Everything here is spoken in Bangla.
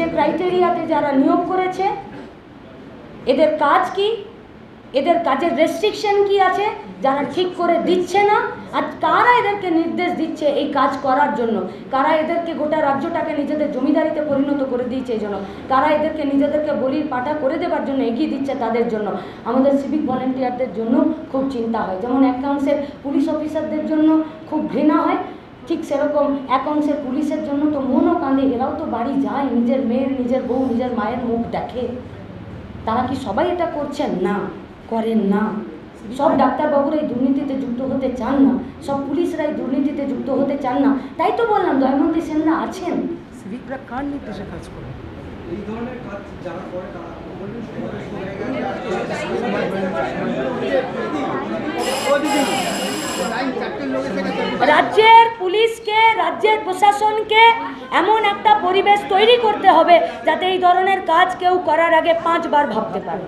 যে ক্রাইটেরিয়াতে যারা নিয়োগ করেছে, এদের কাজ কি? এদের কাজের রেস্ট্রিকশন কি আছে যারা ঠিক করে দিচ্ছে না? আর কারা এদেরকে নির্দেশ দিচ্ছে এই কাজ করার জন্য? কারা এদেরকে গোটা রাজ্যটাকে নিজেদের জমিদারিতে পরিণত করে দিয়েছে এই জন্য? কারা এদেরকে নিজেদেরকে বলির পাঠা করে দেবার জন্য এগিয়ে দিচ্ছে তাদের জন্য? আমাদের সিভিক ভলেন্টিয়ারদের জন্য খুব চিন্তা হয়। যেমন অ্যাকাউন্টসের পুলিশ অফিসারদের জন্য খুব ঘৃণা হয়। ঠিক সেরকম অ্যাকাউন্টসের পুলিশের জন্য তো মনও কাঁদে এরাও তো বাড়ি যায় নিজের মেয়ের নিজের বউ নিজের মায়ের মুখ দেখে। তারা কি সবাই এটা করছেন? না করেন না। সব ডাক্তারবাবুরা এই দুর্নীতিতে যুক্ত হতে চান না। সব পুলিশরা এই দুর্নীতিতে যুক্ত হতে চান না। তাই তো বললাম দয়মন্তী সেনরা আছেন। সিভিকরা কার নির্দেশে কাজ করে? এই ধরনের কাজ যারা করে তারা রাজ্যের পুলিশকে, রাজ্যের প্রশাসনকে এমন একটা পরিবেশ তৈরি করতে হবে যাতে এই ধরনের কাজ কেউ করার আগে পাঁচবার ভাবতে পারে।